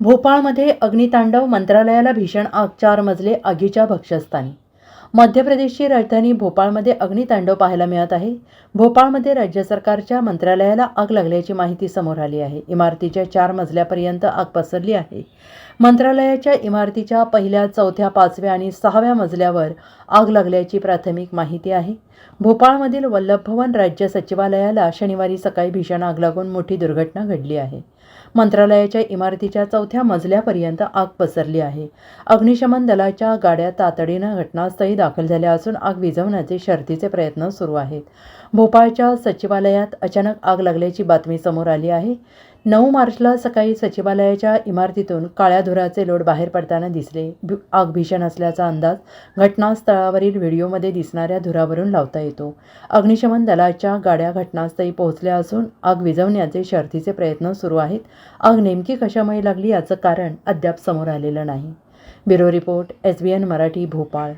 भोपाळमध्ये अग्नितांडव मंत्रालयाला भीषण आग चार मजले आगीच्या भक्षस्थानी मध्य प्रदेशची राजधानी भोपाळमध्ये अग्नितांडव पाहायला मिळत आहे. भोपाळमध्ये राज्य सरकारच्या मंत्रालयाला आग लागल्याची माहिती समोर आली आहे. इमारतीच्या चार मजल्यापर्यंत आग पसरली आहे. मंत्रालयाच्या इमारतीच्या पहिल्या चौथ्या पाचव्या आणि सहाव्या मजल्यावर आग लागल्याची प्राथमिक माहिती आहे. भोपाळमधील वल्लभ भवन राज्य सचिवालयाला शनिवारी सकाळी भीषण आग लागून मोठी दुर्घटना घडली आहे. मंत्रालयाच्या इमारतीच्या चौथ्या मजल्यापर्यंत आग पसरली आहे. अग्निशमन दलाच्या गाड्या तातडीनं घटनास्थळी दाखल झाल्या असून आग विझवण्याचे शर्थीचे प्रयत्न सुरू आहेत. भोपाळच्या सचिवालयात अचानक आग लागल्याची बातमी समोर आली आहे. नऊ मार्चला सकाळी सचिवालयाच्या इमारतीतून काळ्या धुराचे लोट बाहेर पडताना दिसले. आग भीषण असल्याचा अंदाज घटनास्थळावरील व्हिडिओमध्ये दिसणाऱ्या धुरावरून लावता येतो. अग्निशमन दलाच्या गाड्या घटनास्थळी पोहोचल्या असून आग विझवण्याचे शर्थीचे प्रयत्न सुरू आहेत. आग नेमकी कशामुळे लागली याचं कारण अद्याप समोर आलेलं नाही. Bureau report S B N Marathi Bhopal.